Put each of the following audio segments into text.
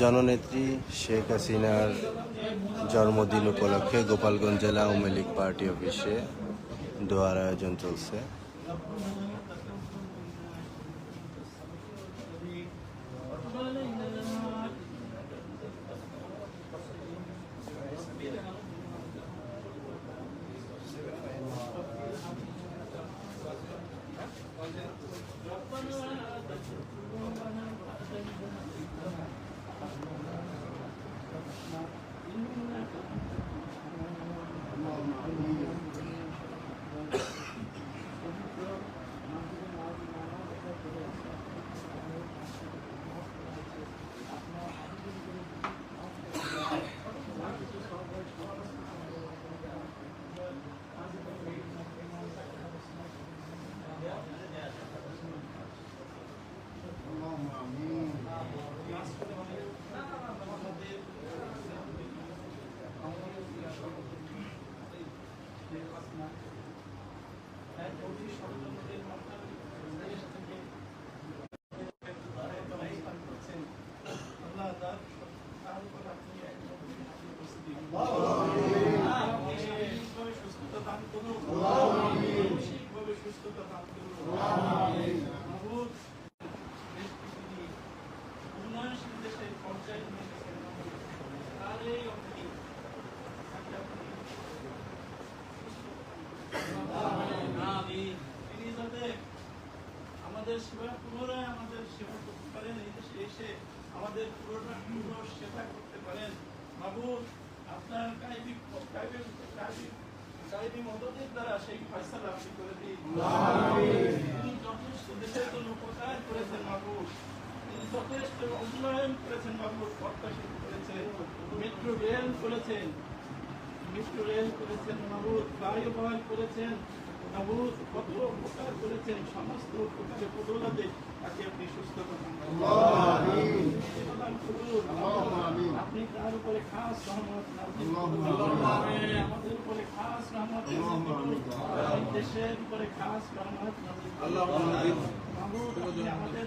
জননেত্রী শেখ হাসিনার জন্মদিন উপলক্ষে গোপালগঞ্জ জেলা আওয়ামী লীগ পার্টি অফিসে দোয়ার আয়োজন চলছে। উন্নয়নশীল দেশের পর্যায়ে নিয়ে গেছেন তার এই অবধি তাকে আপনি আমিন। তিনি যাতে আমাদের সেবা পুনরায় আমাদের সেবা করতে পারেন, এই দেশে এসে আমাদের পুরোটা পুরো সেবা করতে পারেন। মাহবুব আপনার কাইবি কাইবি কাইবি কাইবি মদতের দ্বারা সেই ফয়সালা আপনি করে দিন তিনি যথেষ্ট দেশের জন্য উপকার করেছেন বাবু তিনি যথেষ্ট উন্নয়ন করেছেন মাহবুব প্রত্যাশিত করেছেন মেট্রো রেল করেছেন। মেট্রো রেল করেছেন করেছেন কত উপকার করেছেন সমস্ত উপকারে বদলাতে তাকে আপনি সুস্থ করেন আপনি তার উপরে খাস রহমত? আমাদের উপরে খাস রহমত। দেশের উপরে খাস রহমত। আমাদের আপনার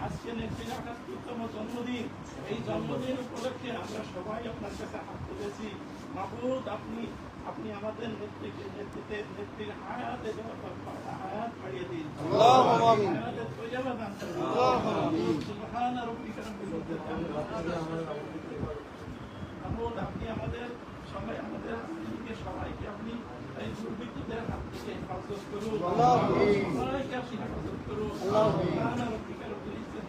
আজকে- নেত্রীর একাত্তরতম জন্মদিন। এই জন্মদিন উপলক্ষে আমরা সবাই আপনার কাছে হাত তুলেছি। মাহবুদ আপনি আপনি আমাদের নেত্রীকে নেতৃত্বে নেত্রীর বাড়িয়ে দিন। মাহবুদ আপনি আমাদের সবাই আমাদের সবাইকে আপনি এই দুর্বৃত্তদের হাত থেকে হেফাজত করুন। সবাইকে আপনি হেফাজত করুন।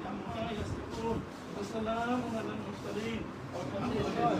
عما يصفون وسلام على المرسلين. والحمد لله